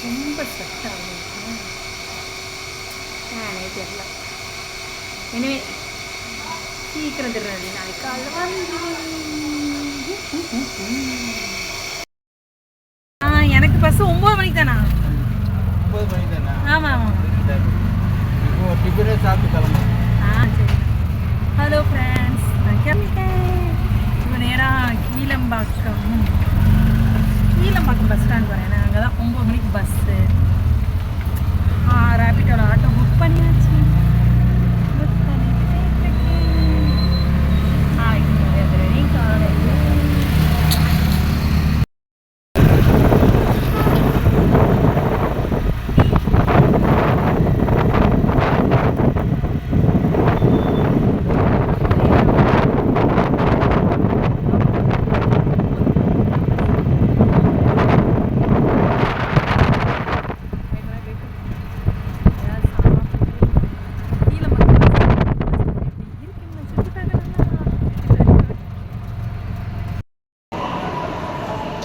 ரொம்ப ஸ்வெட் ஆகுது நானே தெரியல. எனவே சீக்கிரம் திருநெல்வேலி நாளைக்கு காலையில் வந்து ஆ எனக்கு பஸ் ஒம்பது மணிக்கு தானா ஒன்பது மணி தானே ஆமாம் ஆமாம் இப்போ டிஃபனே சாப்பிட்டு கிளம்பும் ஆ சரி. ஹலோ ஃப்ரெண்ட்ஸ் நான் கிளம்பிட்டேன் இப்போ நேராக கீழம்பாக்கம். கீழம்பாக்கம் பஸ் ஸ்டாண்ட் வரேன் அங்கே தான் ஒம்பது மணிக்கு பஸ்ஸு ரேபிட்டோட ஆட்டோ புக் பண்ணியாச்சு புக் பண்ணிட்டு ஆ இது காலையில்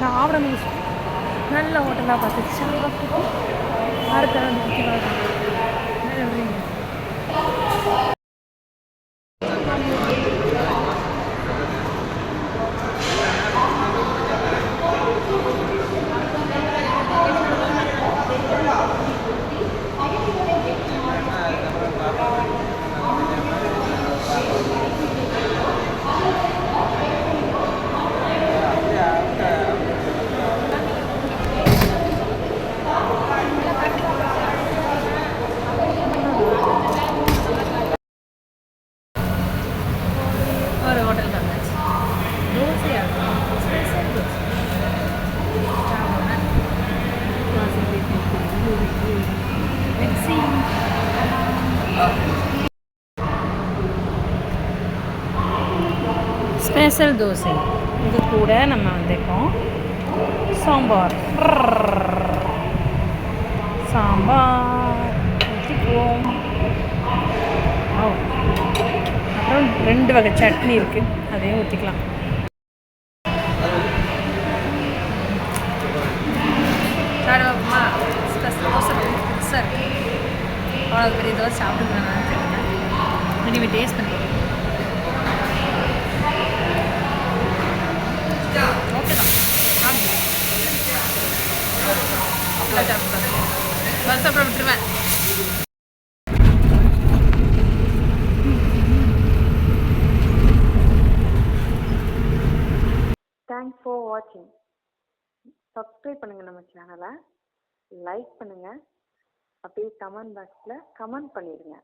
சாப்பிடணும் நல்ல ஹோட்டலாக பார்த்து. சாப்பிட்டு அடுத்த ஒரு ஸ்பெஷல் தோசை. இது கூட நம்ம வந்திருக்கோம். சாம்பார். சாம்பார். ஊற்றிக்குவோம் ஓ அப்புறம் ரெண்டு வகை சட்னி இருக்குது அதையும் ஊற்றிக்கலாம் சாப்பிடுவோமா ஸ்பெஷல் தோசை சார் பெரிய தோசை சாப்பிட்டுக்கிறேன் இனிமேல் டேஸ்ட் பண்ணி ஓகே தான் பஸ் அப்புறம் விட்டுருவேன் தேங்க்ஸ் ஃபார் வாட்சிங் சப்ஸ்கிரைப் பண்ணுங்கள் நம்ம சேனலை லைக் பண்ணுங்கள் அப்படியே கமெண்ட் பாக்ஸில் கமெண்ட் பண்ணிடுங்க.